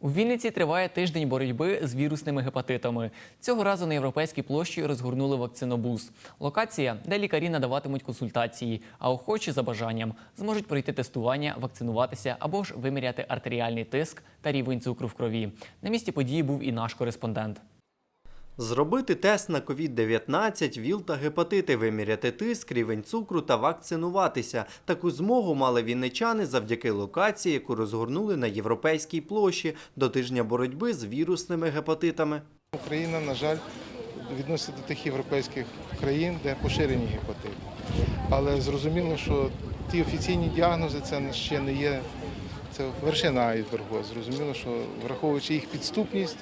У Вінниці триває тиждень боротьби з вірусними гепатитами. Цього разу на європейській площі розгорнули вакцинобус. Локація, де лікарі надаватимуть консультації, а охочі за бажанням зможуть пройти тестування, вакцинуватися або ж виміряти артеріальний тиск та рівень цукру в крові. На місці події був і наш кореспондент. Зробити тест на COVID-19, ВІЛ та гепатити, виміряти тиск, рівень цукру та вакцинуватися. Таку змогу мали вінничани завдяки локації, яку розгорнули на європейській площі до тижня боротьби з вірусними гепатитами. Україна, на жаль, відноситься до тих європейських країн, де поширені гепатити. Але зрозуміло, що ті офіційні діагнози це ще не є це вершина айсбергу. Зрозуміло, що враховуючи їх підступність,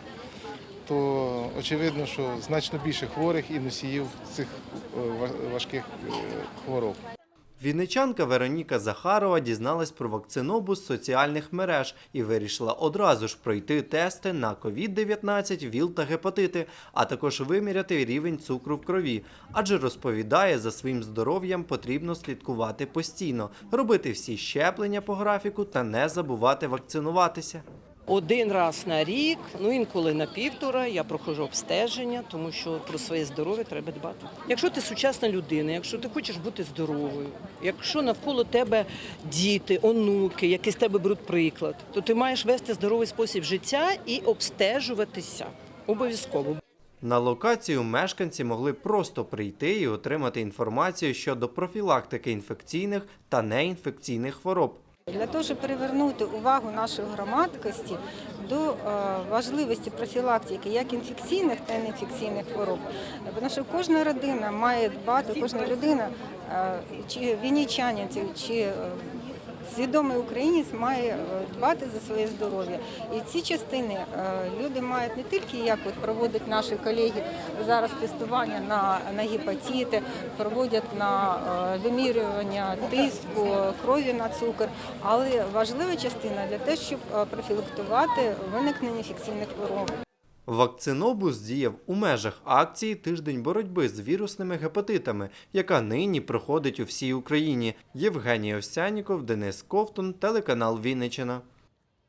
то очевидно, що значно більше хворих і носіїв цих е, важких е, хвороб. Вінничанка Вероніка Захарова дізналась про вакцинобус з соціальних мереж і вирішила одразу ж пройти тести на COVID-19, ВІЛ та гепатити, а також виміряти рівень цукру в крові. Адже розповідає, за своїм здоров'ям потрібно слідкувати постійно, робити всі щеплення по графіку та не забувати вакцинуватися. Один раз на рік, ну інколи на півтора, я проходжу обстеження, тому що про своє здоров'я треба дбати. Якщо ти сучасна людина, якщо ти хочеш бути здоровою, якщо навколо тебе діти, онуки, які з тебе беруть приклад, то ти маєш вести здоровий спосіб життя і обстежуватися обов'язково. На локацію мешканці могли просто прийти і отримати інформацію щодо профілактики інфекційних та неінфекційних хвороб. Для того, щоб привернути увагу нашої громадськості до е, важливості профілактики як інфекційних та неінфекційних хвороб, тому що кожна родина має дбати, кожна людина, е, чи вінничанин, чи- чи е, свідомий українець має е, дбати за своє здоров'я. І ці частини е, люди мають не тільки як от проводять наші колеги зараз тестування на, на гепатити, проводять на е, вимірювання тиску, крові на цукор, але важлива частина для того, щоб профілактувати виникнення інфекційних хвороб. Вакцинобус діяв у межах акції Тиждень боротьби з вірусними гепатитами, яка нині проходить у всій Україні. Євгеній Овсяніков, Денис Ковтун, телеканал Вінниччина.